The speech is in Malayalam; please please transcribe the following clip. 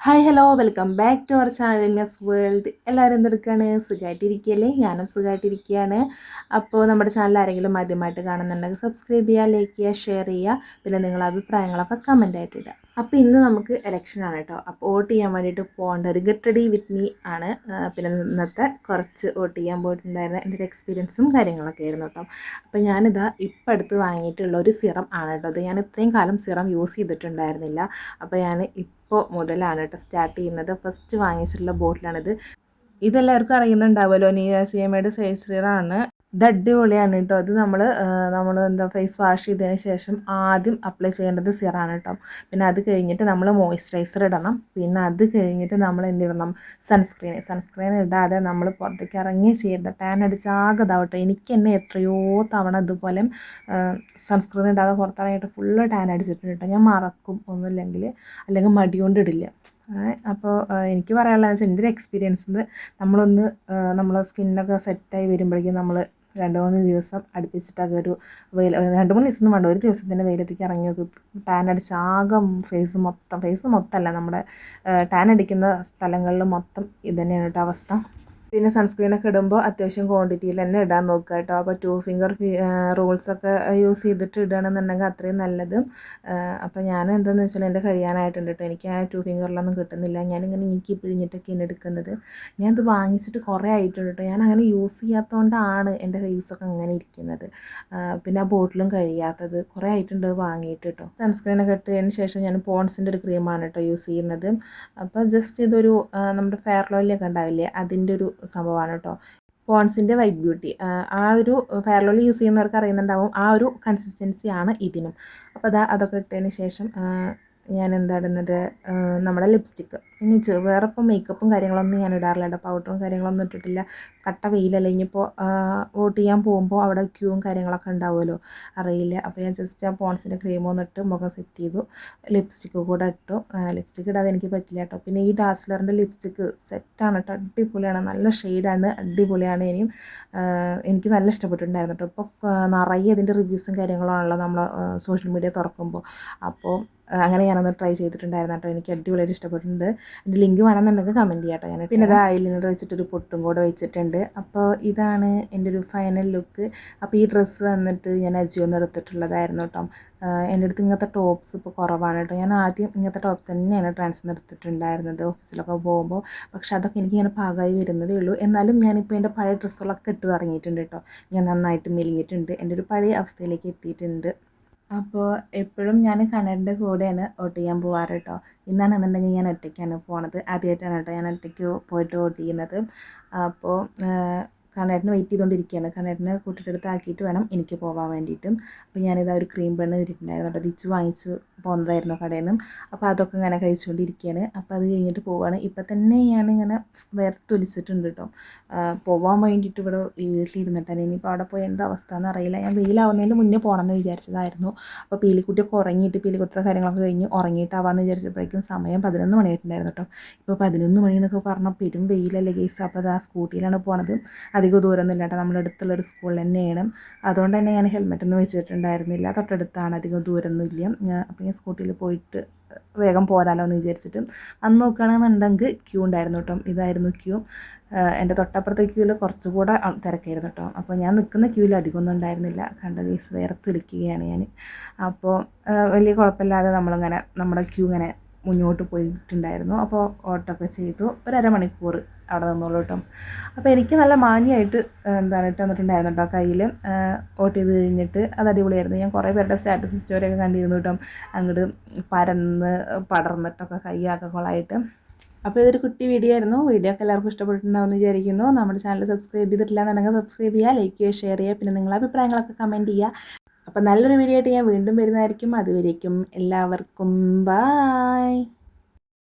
Hi hello welcome back to our channel Miss World എല്ലാവരും എന്തെടുക്കുകയാണ് സുഖമായിട്ടിരിക്കുകയല്ലേ ഞാനും സുഖമായിട്ടിരിക്കുകയാണ് അപ്പോൾ നമ്മുടെ ചാനൽ ആരെങ്കിലും ആദ്യമായിട്ട് കാണുന്നുണ്ടെങ്കിൽ സബ്സ്ക്രൈബ് ചെയ്യുക ലൈക്ക് ചെയ്യുക ഷെയർ ചെയ്യുക. പിന്നെ നിങ്ങളുടെ അഭിപ്രായങ്ങളൊക്കെ കമന്റ് ആയിട്ട് ഇടുക. അപ്പോൾ ഇന്ന് നമുക്ക് ഇലക്ഷൻ ആണ് കേട്ടോ. അപ്പോൾ വോട്ട് ചെയ്യാൻ വേണ്ടിയിട്ട് പോകേണ്ട ഒരു ഗെറ്റ് റെഡി വിത്ത് മീ ആണ്. പിന്നെ ഇന്നത്തെ കുറച്ച് വോട്ട് ചെയ്യാൻ പോയിട്ടുണ്ടായിരുന്ന എന്റെ ഒരു എക്സ്പീരിയൻസും കാര്യങ്ങളൊക്കെ ആയിരുന്നു കേട്ടോ. അപ്പോൾ ഞാനിതാ ഇപ്പം അടുത്ത് വാങ്ങിയിട്ടുള്ള ഒരു സിറം ആണ് കേട്ടോ. അത് ഞാൻ ഇത്രയും കാലം സിറം യൂസ് ചെയ്തിട്ടുണ്ടായിരുന്നില്ല. അപ്പോൾ ഞാൻ ഇപ്പോൾ മുതലാണ് കേട്ടോ സ്റ്റാർട്ട് ചെയ്യുന്നത്. ഫസ്റ്റ് വാങ്ങിച്ചിട്ടുള്ള ബോട്ടിലാണിത് ഇതെല്ലാവർക്കും അറിയുന്നുണ്ടാവുമല്ലോ. നിയാസിയമ്മയുടെ സൈസ്രീറാണ് ഇത് അടിപൊളിയാണ് കേട്ടോ. അത് നമ്മൾ നമ്മൾ എന്താ ഫേസ് വാഷ് ചെയ്തതിന് ശേഷം ആദ്യം അപ്ലൈ ചെയ്യേണ്ടത് സിറാണ് കേട്ടോ. പിന്നെ അത് കഴിഞ്ഞിട്ട് നമ്മൾ മോയ്സ്ചറൈസർ ഇടണം. പിന്നെ അത് കഴിഞ്ഞിട്ട് നമ്മൾ എന്തിടണം സൺസ്ക്രീൻ സൺസ്ക്രീൻ ഇടാതെ നമ്മൾ പുറത്തേക്ക് ഇറങ്ങി ചെയ്യരുത്. ടാൻ അടിച്ചാകെ ഇതാവട്ടെ എനിക്ക് തന്നെ എത്രയോ തവണ ഇതുപോലെ സൺസ്ക്രീൻ ഇടാതെ പുറത്തിറങ്ങിയിട്ട് ഫുള്ള് ടാൻ അടിച്ചിട്ടുണ്ട് കേട്ടോ. ഞാൻ മറക്കും ഒന്നുമില്ലെങ്കിൽ. അല്ലെങ്കിൽ മടി കൊണ്ടിടില്ല അപ്പോൾ എനിക്ക് പറയാനുള്ളത് എന്റെ ഒരു എക്സ്പീരിയൻസ് നമ്മളൊന്ന് നമ്മളെ സ്കിന്നൊക്കെ സെറ്റായി വരുമ്പോഴേക്കും നമ്മൾ രണ്ട് മൂന്ന് ദിവസം അടുപ്പിച്ചിട്ട് അതൊരു വെയിൽ രണ്ട് മൂന്ന് ദിവസം വേണ്ട. ഒരു ദിവസത്തിന്റെ വെയിലത്തേക്ക് ഇറങ്ങി നോക്കി. ടാൻ അടിച്ച് ആകെ ഫേസ് മൊത്തം ഫേസ് മൊത്തമല്ല. നമ്മുടെ ടാൻ അടിക്കുന്ന സ്ഥലങ്ങളിൽ മൊത്തം ഇത് തന്നെയാണ് കേട്ടോ അവസ്ഥ. പിന്നെ സൺസ്ക്രീനൊക്കെ ഇടുമ്പോൾ അത്യാവശ്യം ക്വാണ്ടിറ്റിയിൽ തന്നെ ഇടാൻ നോക്കുക കേട്ടോ. അപ്പോൾ ടു ഫിംഗർ റൂൾസൊക്കെ യൂസ് ചെയ്തിട്ട് ഇടുകയാണെന്നുണ്ടെങ്കിൽ അത്രയും നല്ലത്. അപ്പോൾ ഞാൻ എന്താണെന്ന് വെച്ചാൽ എന്റെ കഴിയാനായിട്ടുണ്ട് കേട്ടോ. എനിക്ക് ആ ടു ഫിംഗറിലൊന്നും കിട്ടുന്നില്ല. ഞാനിങ്ങനെ നീക്കി പിഴിഞ്ഞിട്ടൊക്കെയാണ് എടുക്കുന്നത്. ഞാനത് വാങ്ങിച്ചിട്ട് കുറേ ആയിട്ടുണ്ട് കേട്ടോ. ഞാൻ അങ്ങനെ യൂസ് ചെയ്യാത്തതുകൊണ്ടാണ് എന്റെ ഫേസൊക്കെ അങ്ങനെ ഇരിക്കുന്നത്. പിന്നെ ആ ബോട്ടിലും കഴിയാത്തത് കുറേ ആയിട്ടുണ്ട് വാങ്ങിയിട്ട് കേട്ടോ. സൺസ്ക്രീനൊക്കെ ഇട്ടതിന് ശേഷം ഞാൻ പോൺസിന്റെ ഒരു ക്രീമാണ് കേട്ടോ യൂസ് ചെയ്യുന്നത്. അപ്പോൾ ജസ്റ്റ് ഇതൊരു നമ്മുടെ ഫെയർ ലോയിലൊക്കെ ഉണ്ടാവില്ലേ? അതിന്റെ ഒരു സംഭവമാണ് കേട്ടോ. പോൺസിന്റെ വൈറ്റ് ബ്യൂട്ടി. ആ ഒരു ഫെയർ ലോലി യൂസ് ചെയ്യുന്നവർക്ക് അറിയുന്നുണ്ടാവും ആ ഒരു കൺസിസ്റ്റൻസി ആണ് ഇതിനും. അപ്പോൾ അതാ അതൊക്കെ ഇട്ടതിന് ശേഷം ഞാൻ എന്താ ഇടുന്നത് നമ്മുടെ ലിപ്സ്റ്റിക്ക്. ഇനി വേറെ ഇപ്പം മേക്കപ്പും കാര്യങ്ങളൊന്നും ഞാൻ ഇടാറില്ല കേട്ടോ പൗഡറും കാര്യങ്ങളൊന്നും ഇട്ടിട്ടില്ല. കട്ട വെയിലല്ല ഇനിയിപ്പോൾ വോട്ട് ചെയ്യാൻ പോകുമ്പോൾ അവിടെ ക്യൂവും കാര്യങ്ങളൊക്കെ ഉണ്ടാവുമല്ലോ. അറിയില്ല. അപ്പോൾ ഞാൻ ജസ്റ്റ് ആ പോൺസിന്റെ ക്രീം ഒന്നിട്ട് മുഖം സെറ്റ് ചെയ്തു. ലിപ്സ്റ്റിക്ക് കൂടെ ഇട്ടു. ലിപ്സ്റ്റിക്ക് ഇടാതെ എനിക്ക് പറ്റില്ല കേട്ടോ. പിന്നെ ഈ ഡാസ്ലറിന്റെ ലിപ്സ്റ്റിക്ക് സെറ്റാണ് കേട്ടോ. അടിപൊളിയാണ്. നല്ല ഷെയ്ഡാണ് അടിപൊളിയാണ്. ഇനിയും എനിക്ക് നല്ല ഇഷ്ടപ്പെട്ടിട്ടുണ്ടായിരുന്നു കേട്ടോ. ഇപ്പോൾ നിറയെ ഇതിന്റെ റിവ്യൂസും കാര്യങ്ങളും കാര്യങ്ങളാണല്ലോ നമ്മൾ സോഷ്യൽ മീഡിയ തുറക്കുമ്പോൾ അപ്പോൾ അങ്ങനെ ഞാനൊന്ന് ട്രൈ ചെയ്തിട്ടുണ്ടായിരുന്നു കേട്ടോ. എനിക്ക് അടിപൊളിയായിട്ട് ഇഷ്ടപ്പെട്ടിട്ടുണ്ട്. എന്റെ ലിങ്ക് വേണമെന്നുണ്ടെങ്കിൽ കമന്റ് ചെയ്യാം കേട്ടോ ഞാൻ പിന്നെ അത് ഐലിനർ വെച്ചിട്ടൊരു പൊട്ടും കൂടെ വെച്ചിട്ടുണ്ട്. അപ്പോൾ ഇതാണ് എന്റെ ഒരു ഫൈനൽ ലുക്ക് അപ്പോൾ ഈ ഡ്രസ്സ് വന്നിട്ട് ഞാൻ അജിയോന്ന് എടുത്തിട്ടുള്ളതായിരുന്നു കേട്ടോ. എന്റെ അടുത്ത് ഇങ്ങനത്തെ ടോപ്സ് ഇപ്പോൾ കുറവാണ് കേട്ടോ. ഞാൻ ആദ്യം ഇങ്ങനത്തെ ടോപ്സ് തന്നെയാണ് ട്രാൻസ് നിർത്തിയിട്ടുണ്ടായിരുന്നത് ഓഫീസിലൊക്കെ പോകുമ്പോൾ പക്ഷെ അതൊക്കെ എനിക്ക് ഇങ്ങനെ പാകമായി വരുന്നതേ ഉള്ളൂ. എന്നാലും ഞാനിപ്പോൾ എന്റെ പഴയ ഡ്രസ്സുകളൊക്കെ ഇട്ട് തുടങ്ങിയിട്ടുണ്ട് കേട്ടോ. ഞാൻ നന്നായിട്ട് മെലിഞ്ഞിട്ടുണ്ട്. എന്റെ ഒരു പഴയ അവസ്ഥയിലേക്ക് എത്തിയിട്ടുണ്ട്. അപ്പോൾ എപ്പോഴും ഞാൻ കണ്ണന്റെ കൂടെയാണ് വോട്ട് ചെയ്യാൻ പോവാറ് കേട്ടോ ഇന്നാണെന്നുണ്ടെങ്കിൽ ഞാൻ ഒറ്റയ്ക്കാണ് പോണത്. ആദ്യമായിട്ടാണ് കേട്ടോ ഞാൻ ഒറ്റയ്ക്ക് പോയിട്ട് വോട്ട് ചെയ്യുന്നത് അപ്പോൾ കണ്ണേട്ടന് വെയിറ്റ് ചെയ്തുകൊണ്ടിരിക്കുകയാണ് കണ്ണേട്ടനെ കൂട്ടിട്ടെടുത്ത് ആക്കിയിട്ട് വേണം എനിക്ക് പോകാൻ വേണ്ടിയിട്ടും. അപ്പോൾ ഞാനിതാ ഒരു ക്രീം ബണ്ണ് കിട്ടിയിട്ടുണ്ടായിരുന്നു കേട്ടോ തിരിച്ച് വാങ്ങിച്ചു പോകുന്നതായിരുന്നു കടയിൽ നിന്നും അപ്പോൾ അതൊക്കെ ഇങ്ങനെ കഴിച്ചുകൊണ്ടിരിക്കുകയാണ് അപ്പോൾ അത് കഴിഞ്ഞിട്ട് പോവുകയാണ് ഇപ്പം തന്നെ ഞാനിങ്ങനെ വേർത്തൊലിച്ചിട്ടുണ്ട് കേട്ടോ. പോവാൻ വേണ്ടിയിട്ട് ഇവിടെ വീട്ടിലിരുന്നിട്ടാണ് ഇനിയിപ്പോൾ അവിടെ പോയി എന്താ അവസ്ഥ എന്ന് അറിയില്ല. ഞാൻ വെയിലാവുന്നതിന് മുന്നേ പോകണമെന്ന് വിചാരിച്ചതായിരുന്നു. അപ്പോൾ പീലിക്കുട്ടിയൊക്കെ ഉറങ്ങിയിട്ട് പീലിക്കുട്ടിയുടെ കാര്യങ്ങളൊക്കെ കഴിഞ്ഞ് ഉറങ്ങിയിട്ടാവാമെന്ന് വിചാരിച്ചപ്പോഴേക്കും സമയം പതിനൊന്ന് മണിയായിട്ടുണ്ടായിരുന്നു കേട്ടോ. ഇപ്പോൾ പതിനൊന്ന് മണി എന്നൊക്കെ പറഞ്ഞാൽ പെരും വെയിലല്ലേ കേസ് അപ്പോൾ അത് ആ സ്കൂട്ടിയിലാണ് പോണത്. അധികം ദൂരമൊന്നുമില്ല കേട്ടോ. നമ്മുടെ അടുത്തുള്ളൊരു സ്കൂൾ തന്നെയാണ്. അതുകൊണ്ട് തന്നെ ഞാൻ ഹെൽമെറ്റ് ഒന്നും വെച്ചിട്ടുണ്ടായിരുന്നില്ല. തൊട്ടടുത്താണ് അധികം ദൂരമൊന്നുമില്ല. അപ്പോൾ ഞാൻ സ്കൂട്ടിയിൽ പോയിട്ട് വേഗം പോരാലോ എന്ന് വിചാരിച്ചിട്ട്. അന്ന് നോക്കുകയാണെന്നുണ്ടെങ്കിൽ ക്യൂ ഉണ്ടായിരുന്നു കേട്ടോ. ഇതായിരുന്നു ക്യൂ എന്റെ തൊട്ടപ്പുറത്തെ ക്യൂവിൽ കുറച്ചുകൂടെ തിരക്കായിരുന്നു കേട്ടോ. അപ്പോൾ ഞാൻ നിൽക്കുന്ന ക്യൂവിൽ അധികമൊന്നും ഉണ്ടായിരുന്നില്ല. കണ്ട കേസ് തുലിക്കുകയാണ് ഞാൻ അപ്പോൾ വലിയ കുഴപ്പമില്ലാതെ നമ്മളിങ്ങനെ നമ്മുടെ ക്യൂ ഇങ്ങനെ മുന്നോട്ട് പോയിട്ടുണ്ടായിരുന്നു. അപ്പോൾ ഓട്ടോ ഓട്ടമൊക്കെ ചെയ്തു. ഒരു അരമണിക്കൂർ അവിടെ നിന്നോളൂ കേട്ടോ. അപ്പോൾ എനിക്ക് നല്ല മാന്യമായിട്ട് എന്താണ് ഇട്ട് തന്നിട്ടുണ്ടായിരുന്നു കേട്ടോ കയ്യിൽ ഓട്ട് ചെയ്ത് കഴിഞ്ഞിട്ട് അത് അടിപൊളിയായിരുന്നു. ഞാൻ കുറേ പേരുടെ സ്റ്റാറ്റസ് സ്റ്റോറി ഒക്കെ കണ്ടിരുന്നു കേട്ടോ. അങ്ങോട്ട് പരന്ന് പടർന്നിട്ടൊക്കെ കൈയൊക്കെ കൊളായിട്ട് അപ്പോൾ ഇതൊരു കുട്ടി വീഡിയോ ആയിരുന്നു. വീഡിയോ ഒക്കെ എല്ലാവർക്കും ഇഷ്ടപ്പെട്ടിട്ടുണ്ടാവുമെന്ന് വിചാരിക്കുന്നു. നമ്മുടെ ചാനൽ സബ്സ്ക്രൈബ് ചെയ്തിട്ടില്ല എന്നുണ്ടെങ്കിൽ സബ്സ്ക്രൈബ് ചെയ്യുക ലൈക്ക് ചെയ്യുക ഷെയർ ചെയ്യുക പിന്നെ നിങ്ങളുടെ അഭിപ്രായങ്ങളൊക്കെ കമന്റ് ചെയ്യുക. അപ്പോൾ നല്ലൊരു വീഡിയോ ആയിട്ട് ഞാൻ വീണ്ടും വരുന്നതായിരിക്കും. അതുവരേക്കും എല്ലാവർക്കും ബായ്